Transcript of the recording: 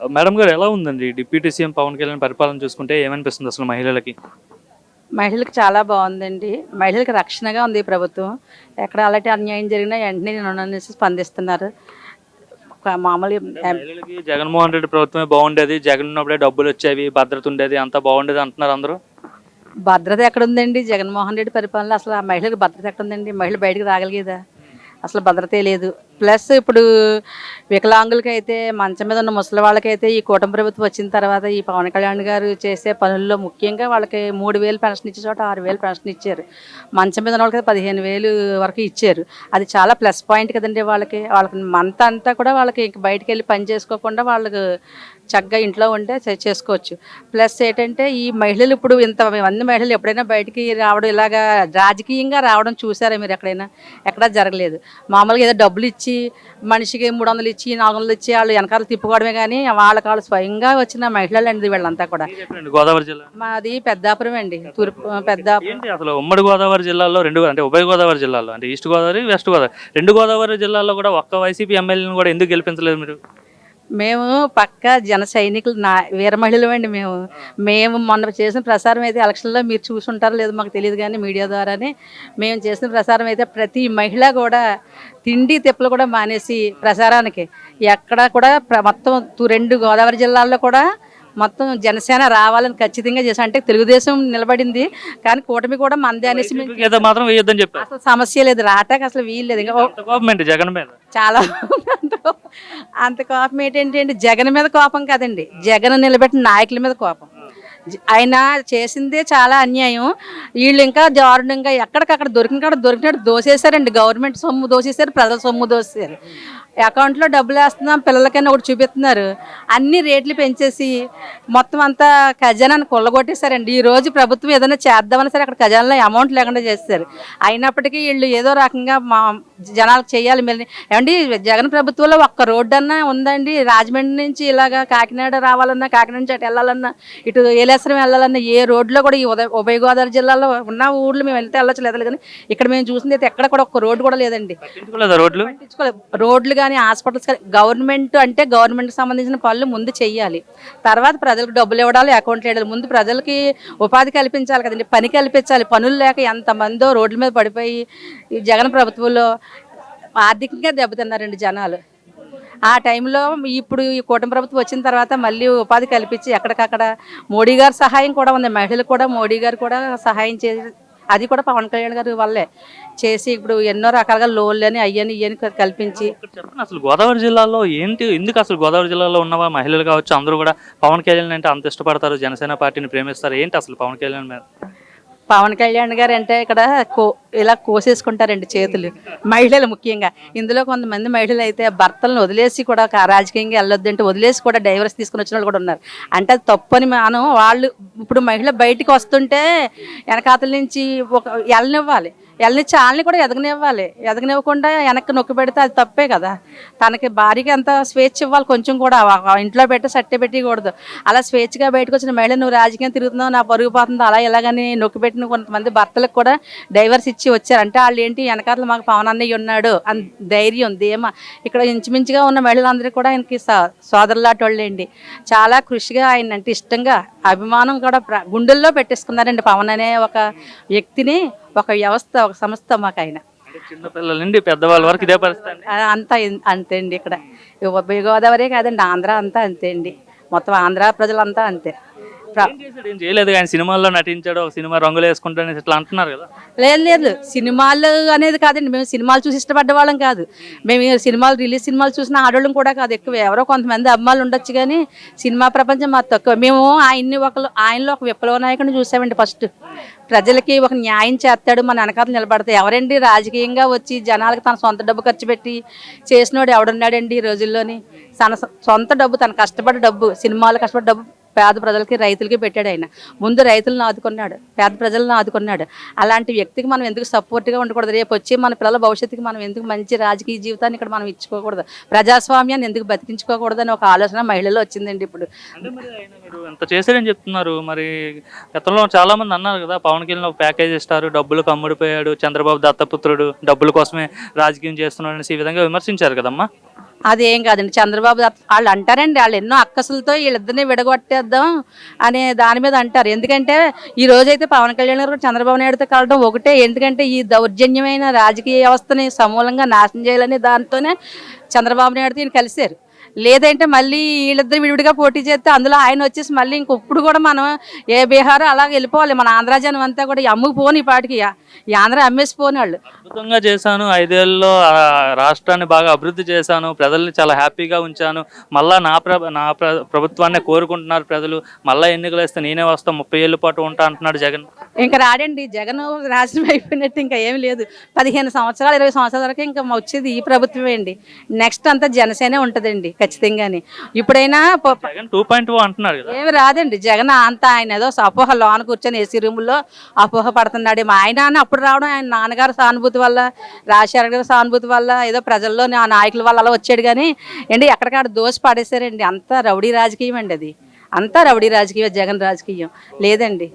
Madam గారు ఎలా ఉందండి? డిప్యూటీ సీఎం పవన్ కళ్యాణ్ పరిపాలన చూసుకుంటే ఏమనిపిస్తుంది అసలు మహిళలకి? మహిళలకు చాలా బాగుందండి. మహిళలకు రక్షణగా ఉంది ఈ ప్రభుత్వం. ఎక్కడ అలాంటి అన్యాయం జరిగినా వెంటనే నేను స్పందిస్తున్నారు. ఒక మామూలు మహిళలకి జగన్మోహన్ రెడ్డి ప్రభుత్వమే బాగుండేది. జగన్ ఉన్నప్పుడే డబ్బులు వచ్చేవి భద్రత ఉండేది. అంతా బాగుండేది అంటున్నారు అందరూ? భద్రత ఎక్కడ ఉందండి జగన్మోహన్ రెడ్డి పరిపాలన అసలు ఆ మహిళలకు భద్రత ఎక్కడ ఉందండి మహిళ బయటకు రాగలిగేదా? అసలు భద్రతే లేదు. ప్లస్ ఇప్పుడు వికలాంగులకైతే మంచం మీద ఉన్న ముసలి వాళ్ళకైతే ఈ కూటమి ప్రభుత్వం వచ్చిన తర్వాత ఈ పవన్ కళ్యాణ్ గారు చేసే పనుల్లో ముఖ్యంగా వాళ్ళకి మూడు వేలు పెన్షన్ ఇచ్చే చోట ఆరు వేలు పెన్షన్ ఇచ్చారు. మంచం మీద ఉన్న వాళ్ళకి పదిహేను వేలు వరకు ఇచ్చారు. అది చాలా ప్లస్ పాయింట్ కదండి వాళ్ళకి. వాళ్ళకి మంత్ అంతా కూడా వాళ్ళకి ఇంక వెళ్ళి పని చేసుకోకుండా వాళ్ళకు చక్కగా ఇంట్లో ఉంటే చేసుకోవచ్చు. ప్లస్ ఏంటంటే ఈ మహిళలు ఇప్పుడు ఇంతమంది మహిళలు ఎప్పుడైనా బయటికి రావడం ఇలాగా రాజకీయంగా రావడం చూసారా మీరు ఎక్కడైనా? ఎక్కడా జరగలేదు. మామూలుగా ఏదో డబ్బులు ఇచ్చి మనిషికి మూడు వందలు ఇచ్చి నాలుగు వందలు ఇచ్చి వాళ్ళు వెనకాల తిప్పుకోవడమే కానీ వాళ్ళకి వాళ్ళు స్వయంగా వచ్చిన మహిళలు అండి వీళ్ళంతా కూడా. గోదావరి జిల్లా? మాది పెద్దాపురం అండి. తూర్పు పెద్దాపురం. అసలు ఉమ్మడి గోదావరి జిల్లాలో రెండు అంటే ఉభయ గోదావరి జిల్లాలో అంటే ఈస్ట్ గోదావరి వెస్ట్ గోదావరి రెండు గోదావరి జిల్లాల్లో కూడా ఒక్క వైసీపీ ఎమ్మెల్యేని కూడా ఎందుకు గెలిపించలేదు మీరు? మేము పక్క జన సైనికులు నా వీర మహిళలు అండి మేము. మేము మొన్న చేసిన ప్రసారం అయితే ఎలక్షన్లో మీరు చూసుంటారో లేదో మాకు తెలియదు కానీ మీడియా ద్వారానే మేము చేసిన ప్రసారం అయితే ప్రతి మహిళ కూడా తిండి తిప్పలు కూడా మానేసి ప్రసారానికి. ఎక్కడ కూడా మొత్తం రెండు గోదావరి జిల్లాల్లో కూడా మొత్తం జనసేన రావాలని ఖచ్చితంగా చేసాం అంటే తెలుగుదేశం నిలబడింది కానీ కూటమి కూడా మందే అనేసి మాత్రం అసలు సమస్య లేదు. రాటాక అసలు వీలు లేదు. ఇంకా జగన్ మీద? చాలా అంత కోపం. ఏంటంటే జగన్ మీద కోపం కదండి జగన్ నిలబెట్టిన నాయకుల మీద కోపం ఆయన చేసిందే చాలా అన్యాయం. వీళ్ళు ఇంకా దారుణంగా ఎక్కడికక్కడ దొరికిన కాడ దొరికినట్టు దోసేశారండి. గవర్నమెంట్ సొమ్ము దోసేశారు ప్రజల సొమ్ము దోసేశారు. అకౌంట్లో డబ్బులు వేస్తున్నాం పిల్లలకైనా ఒకటి చూపిస్తున్నారు. అన్ని రేట్లు పెంచేసి మొత్తం అంతా ఖజానాన్ని కొల్లగొట్టేశారండి. ఈ రోజు ప్రభుత్వం ఏదైనా చేద్దామని సరే అక్కడ ఖజానాలో అమౌంట్ లేకుండా చేస్తారు అయినప్పటికీ వీళ్ళు ఏదో రకంగా మా జనాలకు చేయాలి మీరు ఏమండి జగన్ ప్రభుత్వంలో ఒక్క రోడ్డు అన్నా ఉందండి. రాజమండ్రి నుంచి ఇలాగా కాకినాడ రావాలన్నా కాకినాడ నుంచి అటు వెళ్ళాలన్నా ఇటు ఏలేశ్వరం వెళ్ళాలన్నా ఏ రోడ్లో కూడా ఈ ఉదయ ఉభయ గోదావరి జిల్లాలో ఉన్న ఊర్లు మేము వెళ్తే వెళ్ళొచ్చు లేదు కానీ ఇక్కడ మేము చూసింది అయితే ఎక్కడ కూడా ఒక్క రోడ్డు కూడా లేదండి. రోడ్లు? రోడ్లు కానీ హాస్పిటల్స్ కానీ గవర్నమెంట్ అంటే గవర్నమెంట్కి సంబంధించిన పనులు ముందు చెయ్యాలి. తర్వాత ప్రజలకు డబ్బులు ఇవ్వడాలి అకౌంట్లు వేయడాలి. ముందు ప్రజలకి ఉపాధి కల్పించాలి కదండి పని కల్పించాలి. పనులు లేక ఎంతమందో రోడ్ల మీద పడిపోయి ఈ జగన్ ప్రభుత్వంలో ఆర్థికంగా దెబ్బతిన్నారండి జనాలు. ఆ టైంలో ఇప్పుడు ఈ కూటమి ప్రభుత్వం వచ్చిన తర్వాత మళ్ళీ ఉపాధి కల్పించి ఎక్కడికక్కడ మోడీ గారి సహాయం కూడా ఉంది. మహిళలు కూడా మోడీ గారు కూడా సహాయం చేసి అది కూడా పవన్ కళ్యాణ్ గారి వల్లే చేసి ఇప్పుడు ఎన్నో రకాలుగా లోన్లు అని అయ్యని ఇయ్యని కల్పించి అసలు గోదావరి జిల్లాలో ఏంటి ఎందుకు అసలు గోదావరి జిల్లాలో ఉన్నవా మహిళలు కావచ్చు అందరూ కూడా పవన్ కళ్యాణ్ అంటే అంత ఇష్టపడతారు జనసేన పార్టీని ప్రేమిస్తారు ఏంటి అసలు పవన్ కళ్యాణ్ మీద? పవన్ కళ్యాణ్ గారు అంటే ఇక్కడ కో ఇలా కోసేసుకుంటారండి చేతులు. మహిళలు ముఖ్యంగా. ఇందులో కొంతమంది మహిళలు అయితే భర్తలను వదిలేసి కూడా రాజకీయంగా వెళ్ళొద్దంటే వదిలేసి కూడా డైవర్స్ తీసుకుని వచ్చిన వాళ్ళు కూడా ఉన్నారు. అంటే అది తప్పని మనం వాళ్ళు ఇప్పుడు మహిళ బయటికి వస్తుంటే వెనకాతల నుంచి ఒక వెళ్ళనివ్వాలి. వెళ్ళనిచ్చి వాళ్ళని కూడా ఎదగనివ్వాలి. ఎదగనివ్వకుండా వెనక్కి నొక్కి పెడితే అది తప్పే కదా. తనకి భార్యకి ఎంత స్వేచ్ఛ ఇవ్వాలి కొంచెం కూడా. ఇంట్లో పెట్టి సట్టే పెట్టకూడదు. అలా స్వేచ్ఛగా బయటకు వచ్చిన మహిళ నువ్వు రాజకీయం తిరుగుతున్నావు నా పరుగు పోతుందో అలా ఇలాగని నొక్కి పెట్టిన కొంతమంది భర్తలకు కూడా డైవర్స్ ఇచ్చి వచ్చారు అంటే వాళ్ళు ఏంటి వెనకాల మాకు పవన్ అన్నయ్య ఉన్నాడు అని ధైర్యం ధీమా. ఇక్కడ ఇంచుమించుగా ఉన్న మహిళలందరూ కూడా ఆయనకి స- సోదరులాంటి వాళ్ళేండి చాలా కృషిగా ఆయన అంటే ఇష్టంగా అభిమానం కూడా ప్ర- గుండెల్లో పెట్టేసుకున్నారండి పవన్ అనే ఒక వ్యక్తిని. ఒక వ్యవస్థ ఒక సంస్థ మాకు ఆయన చిన్నపిల్లల నుండి పెద్దవాళ్ళ వరకు ఇదే పరిస్థితి అంతా అంతే అండి ఇక్కడ. గోదావరి కాదండి ఆంధ్ర అంతా అంతే అండి. మొత్తం ఆంధ్ర ప్రజలంతా అంతే. ఏం చేయలేదు ఆయన సినిమాల్లో నటించాడు ఒక సినిమా రంగులు వేసుకుంటాడు ఇట్లా అంటున్నారు కదా. లేదు లేదు. సినిమాలు అనేది కాదండి. మేము సినిమాలు చూసి ఇష్టపడ్డ వాళ్ళం కాదు. మేము సినిమాలు రిలీజ్ సినిమాలు చూసిన ఆడవాళ్ళం కూడా కాదు ఎక్కువ. ఎవరో కొంతమంది అమ్మాయిలు ఉండొచ్చు కానీ సినిమా ప్రపంచం మాకు తక్కువ. మేము ఆయన్ని ఒక ఆయనలో ఒక విప్లవ నాయకుడిని చూసామండి ఫస్ట్. ప్రజలకి ఒక న్యాయం చేస్తాడు మన వెనకాల నిలబడతాయి ఎవరండి? రాజకీయంగా వచ్చి జనాలకు తన సొంత డబ్బు ఖర్చు పెట్టి చేసినోడు ఎవడున్నాడండి ఈ రోజుల్లోని? తన సొంత డబ్బు తన కష్టపడి డబ్బు సినిమాలు కష్టపడి డబ్బు పేద ప్రజలకి రైతులకి పెట్టాడు ఆయన. ముందు రైతులను ఆదుకున్నాడు పేద ప్రజలను ఆదుకున్నాడు. అలాంటి వ్యక్తికి మనం ఎందుకు సపోర్ట్గా ఉండకూడదు? రేపు వచ్చి మన పిల్లల భవిష్యత్తుకి మనం ఎందుకు మంచి రాజకీయ జీవితాన్ని ఇక్కడ మనం ఇచ్చుకోకూడదు? ప్రజాస్వామ్యాన్ని ఎందుకు బతికించుకోకూడదు అని ఒక ఆలోచన మహిళలో వచ్చిందండి ఇప్పుడు. ఎంత చేశారని చెప్తున్నారు? మరి గతంలో చాలా మంది అన్నారు కదా పవన్ కళ్యాణ్ ఒక ప్యాకేజ్ ఇస్తారు డబ్బులు కమ్ముడిపోయాడు చంద్రబాబు దత్తపుత్రుడు డబ్బుల కోసమే రాజకీయం చేస్తున్నాడు అనేసి ఈ విధంగా విమర్శించారు కదమ్మా? అదేం కాదండి. చంద్రబాబు వాళ్ళు అంటారండి వాళ్ళు ఎన్నో అక్కసులతో వీళ్ళిద్దరిని విడగొట్టేద్దాం అనే దాని మీద అంటారు. ఎందుకంటే ఈ రోజైతే పవన్ కళ్యాణ్ గారు చంద్రబాబు నాయుడుతో కలవడం ఒకటే. ఎందుకంటే ఈ దౌర్జన్యమైన రాజకీయ వ్యవస్థని సమూలంగా నాశనం చేయాలనే దాంతోనే చంద్రబాబు నాయుడుతో ఈయన కలిశారు. లేదంటే మళ్ళీ వీళ్ళిద్దరు విడివిడిగా పోటీ చేస్తే అందులో ఆయన వచ్చేసి మళ్ళీ ఇంకొప్పుడు కూడా మనం ఏ బీహార్ అలాగ వెళ్ళిపోవాలి. మన ఆంధ్ర జనం అంతా కూడా ఈ అమ్ముకు పోని ఈ పాటికి. ఈ ఆంధ్ర అమ్మేసి పోని వాళ్ళు. అద్భుతంగా చేశాను. ఐదేళ్ళలో ఆ రాష్ట్రాన్ని బాగా అభివృద్ధి చేశాను. ప్రజల్ని చాలా హ్యాపీగా ఉంచాను. మళ్ళా నా ప్ర నా ప్ర ప్రభుత్వాన్ని కోరుకుంటున్నారు ప్రజలు. మళ్ళా ఎన్నికలు వేస్తే నేనే వస్తా. ముప్పై ఏళ్ళ పాటు ఉంటా అంటున్నాడు జగన్. ఇంకా రాడండి. జగన్ రాష్ట్రం అయిపోయినట్టు ఇంకా ఏమి లేదు. పదిహేను సంవత్సరాలు ఇరవై సంవత్సరాల వరకు ఇంకా వచ్చేది ఈ ప్రభుత్వమే అండి. నెక్స్ట్ అంతా జనసేనే ఉంటుందండి. ఖచ్చితంగాని. ఇప్పుడైనా టూ పాయింట్ అంటున్నాడు కదా. ఏమి రాదండి. జగన్ అంత ఆయన ఏదో అపోహ లోన కూర్చొని ఏసీ రూముల్లో అపోహ పడుతున్నాడు. మా ఆయన అప్పుడు రావడం ఆయన నాన్నగారు సానుభూతి వల్ల రాజశేఖర గారి సానుభూతి వల్ల ఏదో ప్రజల్లో ఆ నాయకుల వల్ల అలా వచ్చాడు కానీ ఏంటి ఎక్కడికాడ దోష పడేశారండి. అంతా రౌడీ రాజకీయం అండి అది. అంతా రౌడీ రాజకీయం జగన్ రాజకీయం. లేదండి.